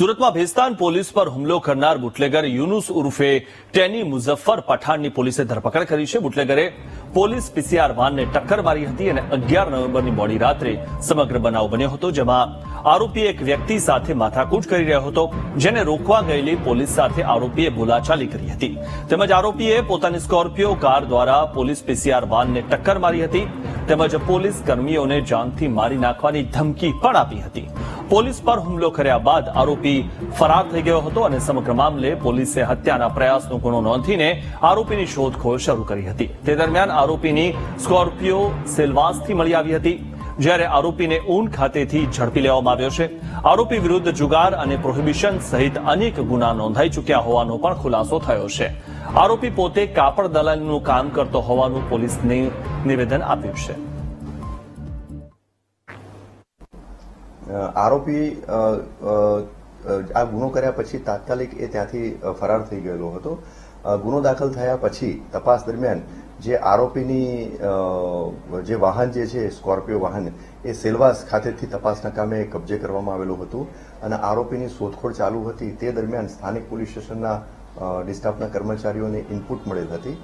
સુરતમાં ભેસ્તાન પોલીસ પર હુમલો કરનાર બુટલેગર યુનુસ ઉર્ફે ટેની મુઝફ્ફર પઠાણની પોલીસે ધરપકડ કરી છે. બુટલેગરે પોલીસ પીસીઆર વાનને ટક્કર મારી હતી અને અગિયાર નવેમ્બરની મોડી રાત્રે સમગ્ર બનાવ બન્યો હતો, જેમાં આરોપી એક વ્યક્તિ સાથે માથાકૂટ કરી રહ્યો હતો, જેને રોકવા ગયેલી પોલીસ સાથે આરોપીએ બોલાચાલી કરી હતી. તેમજ આરોપીએ પોતાની સ્કોર્પિયો કાર દ્વારા પોલીસ પીસીઆર વાનને ટક્કર મારી હતી, તેમજ પોલીસ કર્મીઓને જાનથી મારી નાખવાની ધમકી પણ આપી હતી. પોલીસ પર હુમલો કર્યા બાદ આરોપી ફરાર થઈ ગયો હતો અને સમગ્ર મામલે પોલીસે હત્યાના પ્રયાસનો ગુનો નોંધીને આરોપીની શોધખોળ શરૂ કરી હતી. તે દરમિયાન આરોપીની સ્કોર્પિયો સેલવાસથી મળી આવી હતી, જ્યારે આરોપીને ઊન ખાતેથી ઝડપી લેવામાં આવ્યો છે. આરોપી વિરુદ્ધ જુગાર અને પ્રોહિબિશન સહિત અનેક ગુના નોંધાઈ ચૂક્યા હોવાનો પણ ખુલાસો થયો છે. આરોપી પોતે કાપડ દલાલનું કામ કરતો હોવાનું પોલીસને નિવેદન આપ્યું છે. આરોપી આ ગુનો કર્યા પછી તાત્કાલિક એ ત્યાંથી ફરાર થઈ ગયેલો હતો. ગુનો દાખલ થયા પછી તપાસ દરમિયાન જે આરોપીની જે વાહન જે છે, સ્કોર્પિયો વાહન, એ સેલવાસ ખાતેથી તપાસના કામે કબજે કરવામાં આવેલું હતું અને આરોપીની શોધખોળ ચાલુ હતી. તે દરમિયાન સ્થાનિક પોલીસ સ્ટેશનના ડિસ્ટાફના કર્મચારીઓને ઇનપુટ મળેલ હતી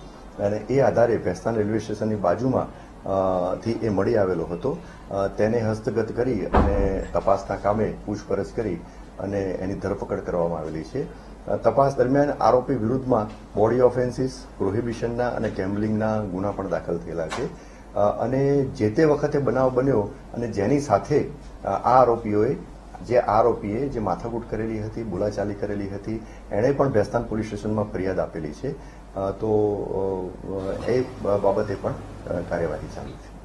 અને એ આધારે ભેસ્તાન રેલવે સ્ટેશનની બાજુમાં થી એ મળી આવેલો હતો. તેને હસ્તગત કરી અને તપાસના કામે પૂછપરછ કરી અને એની ધરપકડ કરવામાં આવેલી છે. તપાસ દરમિયાન આરોપી વિરુદ્ધમાં બોડી ઓફેન્સીસ, પ્રોહિબિશનના અને ગેમ્બલિંગના ગુના પણ દાખલ થયેલા છે. અને જે તે વખતે બનાવ બન્યો અને જેની સાથે આ આરોપીઓએ જે આરોપીએ જે માથાકૂટ કરેલી હતી, બોલાચાલી કરેલી હતી, એણે પણ ભેસ્તાન પોલીસ સ્ટેશનમાં ફરિયાદ આપેલી છે. તો એ બાબતે પણ કાર્યવાહી ચાલુ છે.